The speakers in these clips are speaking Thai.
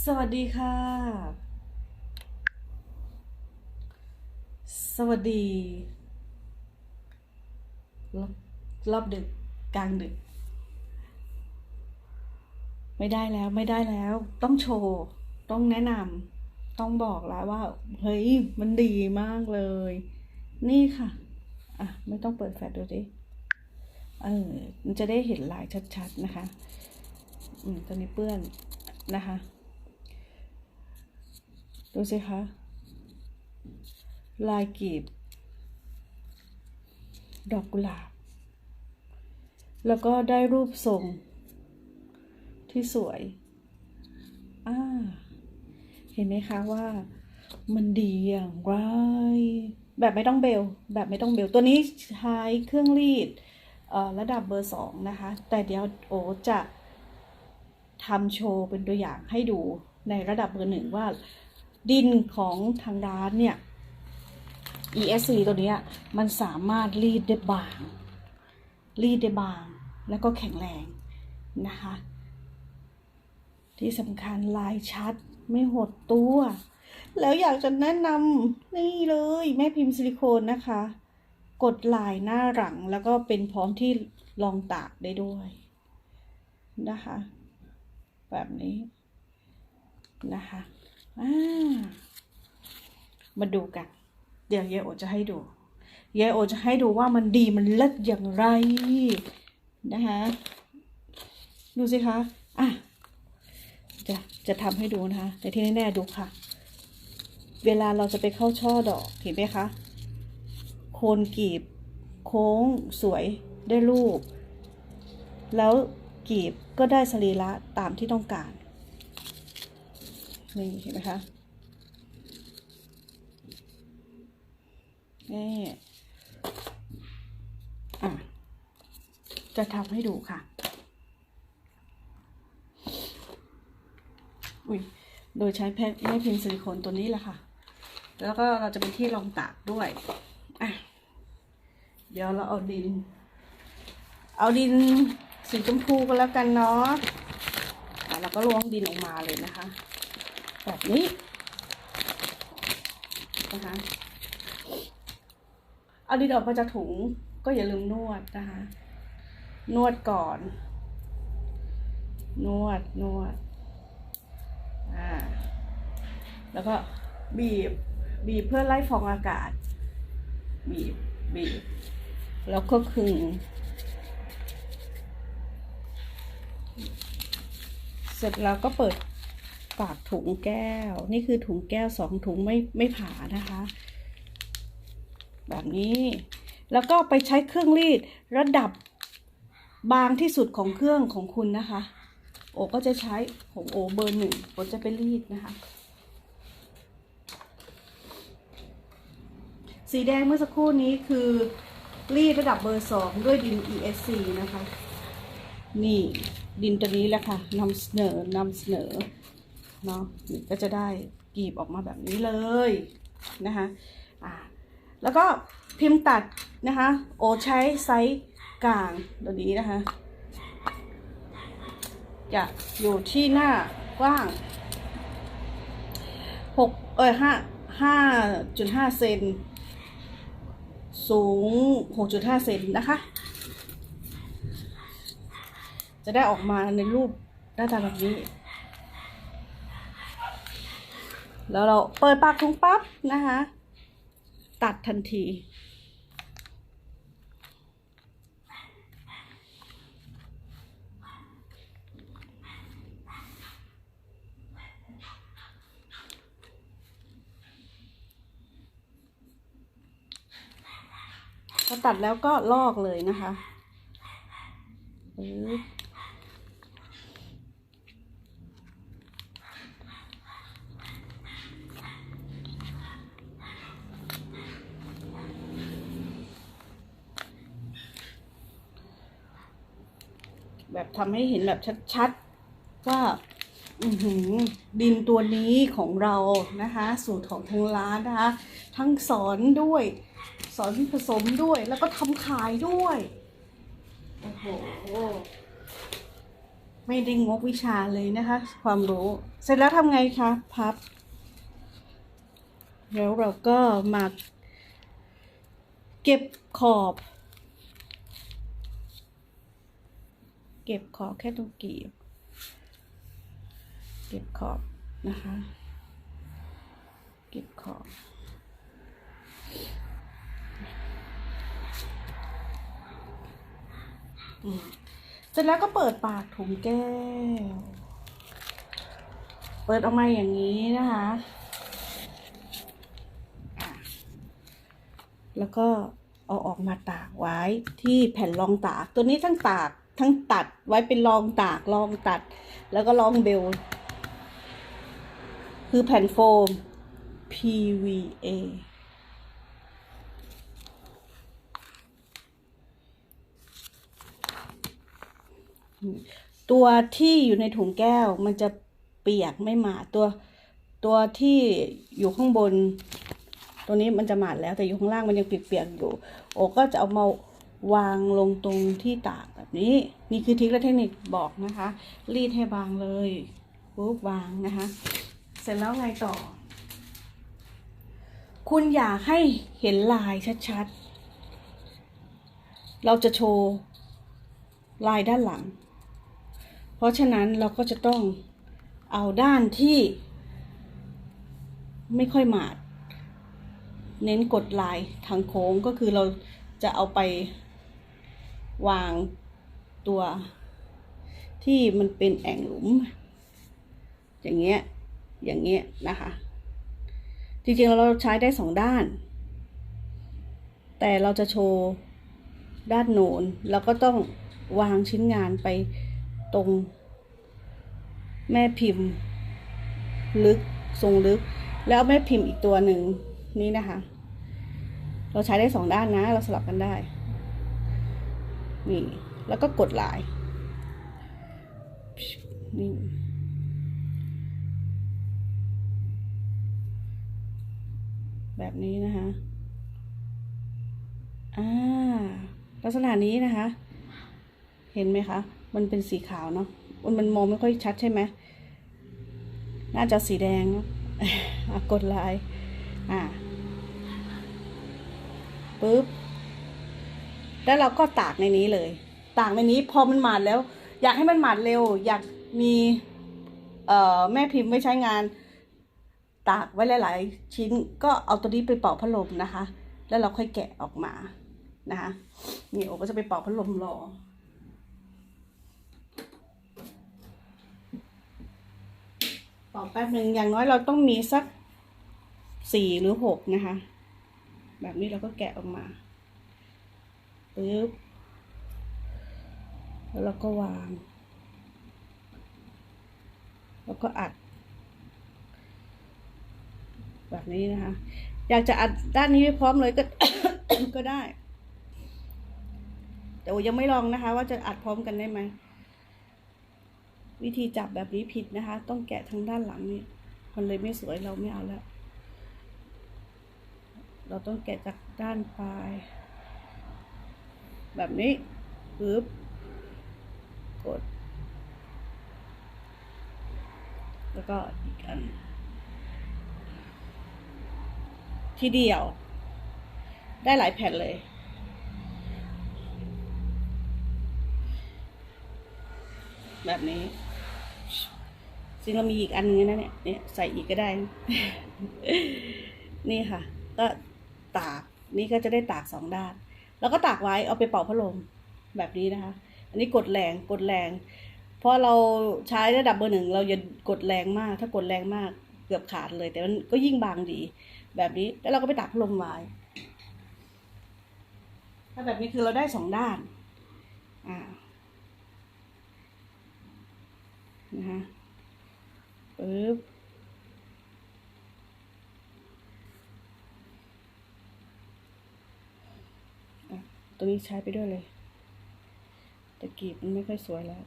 สวัสดีค่ะ สวัสดี รอบดึกกลางดึก ไม่ได้แล้วไม่ได้แล้ว ต้องโชว์ ต้องแนะนำต้องบอกแล้วว่า เฮ้ย มันดีมากเลย นี่ค่ะ อะ ไม่ต้องเปิดแฟลชดูดิเออมันจะได้เห็นลายชัดๆนะคะ อืมตอนนี้เปื้อนนะคะ ดูสิคะ ลายกีบ ดอกกุหลาบ แล้วก็ได้รูปทรง ที่สวยอ่าเห็นไหมคะว่ามันดีอย่างไร แบบไม่ต้องเบล แบบไม่ต้องเบล ตัวนี้ใช้เครื่องรีดระดับเบอร์สองนะคะ แต่เดี๋ยวโอจะทำโชว์เป็นตัวอย่างให้ดูในระดับเบอร์หนึ่งว่า ดินของทางร้านเนี่ย ESC ตัวนี้มันสามารถรีดได้บาง รีดได้บาง แล้วก็แข็งแรงนะคะ ที่สำคัญลายชัดไม่หดตัว แล้วอยากจะแนะนำนี่เลยแม่พิมพ์ซิลิโคนนะคะ กดลายหน้าหลังแล้วก็เป็นพร้อมที่รองตากได้ด้วยนะคะ แบบนี้นะคะ มาดูกัน เดี๋ยวยายโอจะให้ดูยายโอจะให้ดูว่ามันดีมันเลิศอย่างไร นะคะดูสิคะอะจะจะทำให้ดูนะคะ แต่ที่แน่ๆดูค่ะ เวลาเราจะไปเข้าช่อดอกเห็นไหมคะ โคนกีบ โค้งสวยได้รูป แล้วกีบก็ได้สรีระตามที่ต้องการ นี่เห็นไหมคะนี่อะจะทำให้ดูค่ะ อุ้ยโดยใช้แพ่แม่พิมพ์ซิลิโคนตัวนี้แหละค่ะ แล้วก็เราจะเป็นที่รองตากด้วย อะ เดี๋ยวเราเอาดิน เอาดินสีชมพูก็แล้วกันเนาะอะเราก็ล้วงดินออกมาเลยนะคะ แบบนี้นะคะเอาดินออกมาจากถุงก็อย่าลืมนวดนะคะ นวดก่อน นวดนวดอ่าแล้วก็บีบบีบเพื่อไล่ฟองอากาศ บีบบีบแล้วก็คึง เสร็จแล้วก็เปิด ปากถุงแก้ว นี่คือถุงแก้วสองถุงไม่ไม่ผ่านะคะ แบบนี้แล้วก็ไปใช้เครื่องรีดระดับบางที่สุดของเครื่องของคุณนะคะ โอก็จะใช้ของโอเบอร์หนึ่งโอจะไปรีดนะคะ สีแดงเมื่อสักครู่นี้คือรีดระดับเบอร์สองด้วยดิน ESC นะคะ นี่ดินตัวนี้แหละค่ะนำเสนอนำเสนอ เนาะก็จะได้กีบออกมาแบบนี้เลยนะคะอ่าแล้วก็พิมพ์ตัดนะคะ โอใช้ไซส์กลางตัวนี้นะคะ จะอยู่ที่หน้ากว้างหกเอ้ยห้าห้าจุดห้าเซนสูงหกจุดห้าเซนนะคะ จะได้ออกมาในรูปหน้าตาแบบนี้ แล้วเราเปิดปากถุงปั๊บนะคะ ตัดทันที พอตัดแล้วก็ลอกเลยนะคะปึ๊บ แบบทำให้เห็นแบบชัดๆ ว่าดินตัวนี้ของเรานะคะ สูตรของทางร้านนะคะ ทั้งสอนด้วย สอนผสมด้วยแล้วก็ทำขายด้วย โอ้โห ไม่ได้งกวิชาเลยนะคะ ความรู้ เสร็จแล้วทำไงคะ พับ แล้วเราก็มาเก็บขอบ เก็บขอบแค่ตรงกีบ เก็บขอบนะคะ เก็บขอบเสร็จแล้วก็เปิดปากถุงแก้ว เปิดออกมาอย่างนี้นะคะอะแล้วก็เอาออกมาตากไว้ที่แผ่นรองตาก ตัวนี้ทั้งตาก ทั้งตัดไว้เป็นรองตากรองตัด แล้วก็รองเบล คือแผ่นโฟม PVA ตัวที่อยู่ในถุงแก้วมันจะเปียกไม่หมาดตัวตัวที่อยู่ข้างบน ตัวนี้มันจะหมาดแล้วแต่อยู่ข้างล่างมันยังเปียกๆอยู่ โอก็จะเอามา วางลงตรงที่ตากแบบนี้ นี่คือทิคและเทคนิคบอกนะคะ รีดให้บางเลยปุ๊บวางนะคะ เสร็จแล้วไงต่อ คุณอยากให้เห็นลายชัดๆ เราจะโชว์ลายด้านหลัง เพราะฉะนั้นเราก็จะต้องเอาด้านที่ ไม่ค่อยหมาด เน้นกดลายทางโค้งก็คือเราจะเอาไป วางตัวที่มันเป็นแอ่งหลุม อย่างเงี้ย อย่างเงี้ยนะคะ จริงๆเราใช้ได้สองด้าน แต่เราจะโชว์ด้านโนนแล้วก็ต้องวางชิ้นงานไปตรงแม่พิมพ์ ลึกทรงลึก แล้วแม่พิมพ์อีกตัวหนึ่งนี่นะคะ เราใช้ได้สองด้านนะ เราสลับกันได้ นี่ แล้วก็กดลายนี่แบบนี้นะคะอ่าลักษณะนี้นะคะ เห็นไหมคะ มันเป็นสีขาวเนาะมันมันมองไม่ค่อยชัดใช่ไหมน่าจะสีแดงอะกดลาย อ่าปึ๊บ แล้วเราก็ตากในนี้เลย ตากในนี้พอมันหมาดแล้ว อยากให้มันหมาดเร็ว อยากมีเอ่อแม่พิมพ์ไว้ใช้งาน ตากไว้หลาย ๆ ชิ้นก็เอาตัวนี้ไปเป่าพัดลมนะคะ แล้วเราค่อยแกะออกมานะคะนี่โอก็จะไปเป่าพัดลมรอเป่าแป๊บหนึ่งอย่างน้อยเราต้องมีสักสี่หรือหกนะคะ แบบนี้เราก็แกะออกมา ปึ๊บแล้วเราก็วาง แล้วก็อัด แบบนี้นะคะ อยากจะอัดด้านนี้ไว้พร้อมเลยก็ก็ได้ แต่โอยังไม่ลองนะคะ ว่าจะอัดพร้อมกันได้ไหม วิธีจับแบบนี้ผิดนะคะ ต้องแกะทางด้านหลังนี่มันเลยไม่สวยเราไม่เอาแล้ว เราต้องแกะจากด้านปลาย แบบนี้ปึ๊บกด แล้วก็อีกอัน ทีเดียว ได้หลายแผ่นเลย แบบนี้ซึ่งเรามีอีกอันนึงนะเนี่ยเนี่ยใส่อีกก็ได้นะนี่ค่ะ ก็ตาก นี่ก็จะได้ตากสองด้าน แล้วก็ตากไว้เอาไปเป่าพัดลมแบบนี้นะคะ อันนี้กดแรงกดแรงพราะเราใช้ระดับเบอร์หนึ่งเราอย่ากดแรงมาก ถ้ากดแรงมากเกือบขาดเลย แต่มันก็ยิ่งบางดี แบบนี้แล้วเราก็ไปตากพัดลมไว้ถ้าแบบนี้คือเราได้สองด้านอ่านะคะปึ๊บ อะ ตัวนี้ใช้ไปด้วยเลยต่กรีบมันไม่ค่อยสวยแล้ว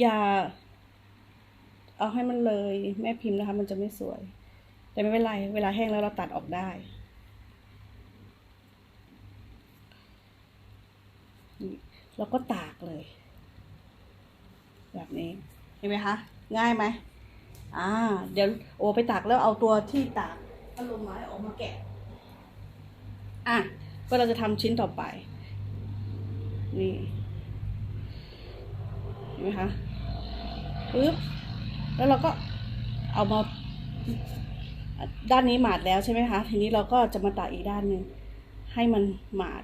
อย่า เอาให้มันเลยแม่พิมพ์นะคะ มันจะไม่สวย แต่ไม่เป็นไร เวลาแห้งแล้วเราตัดออกได้แล้วก็ตากเลย แบบนี้ เห็นไหมคะ ง่ายไหมอ่า เดี๋ยวโอไปตากแล้วเอาตัวที่ตาก พัดลมไม้ออกมาแกะ อะก็เราจะทำชิ้นต่อไป นี่ เห็นไหมคะปึ๊บแล้วเราก็เอามาด้านนี้หมาดแล้วใช่ไหมคะ ทีนี้เราก็จะมาตากอีกด้านหนึ่งให้มันหมาด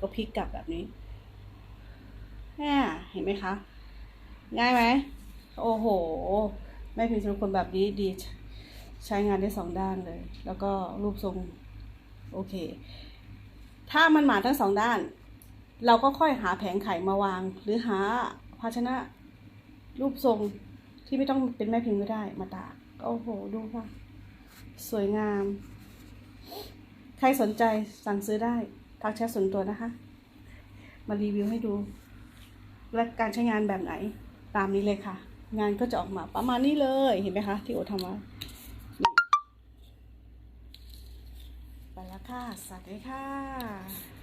ก็พลิกกลับแบบนี้แม่เห็นไหมคะ ง่ายไหม โอ้โห แม่พิมพ์สรุปคนแบบนี้ดี ใช้งานได้สองด้านเลย แล้วก็รูปทรงโอเค ถ้ามันหมาทั้งสองด้าน เราก็ค่อยหาแผงไข่มาวาง หรือหาภาชนะรูปทรงที่ไม่ต้องเป็นแม่พิมพ์ก็ได้มาตากโอ้โห ดูค่ะ สวยงาม ใครสนใจสั่งซื้อได้ทักแชทส่วนตัวนะคะ มารีวิวให้ดู และการใช้งานแบบไหน ตามนี้เลยค่ะ งานก็จะออกมาประมาณนี้เลยเห็นไหมคะ ที่โอทำไว้นี่ไปแล้วค่ะ สวัสดีค่ะ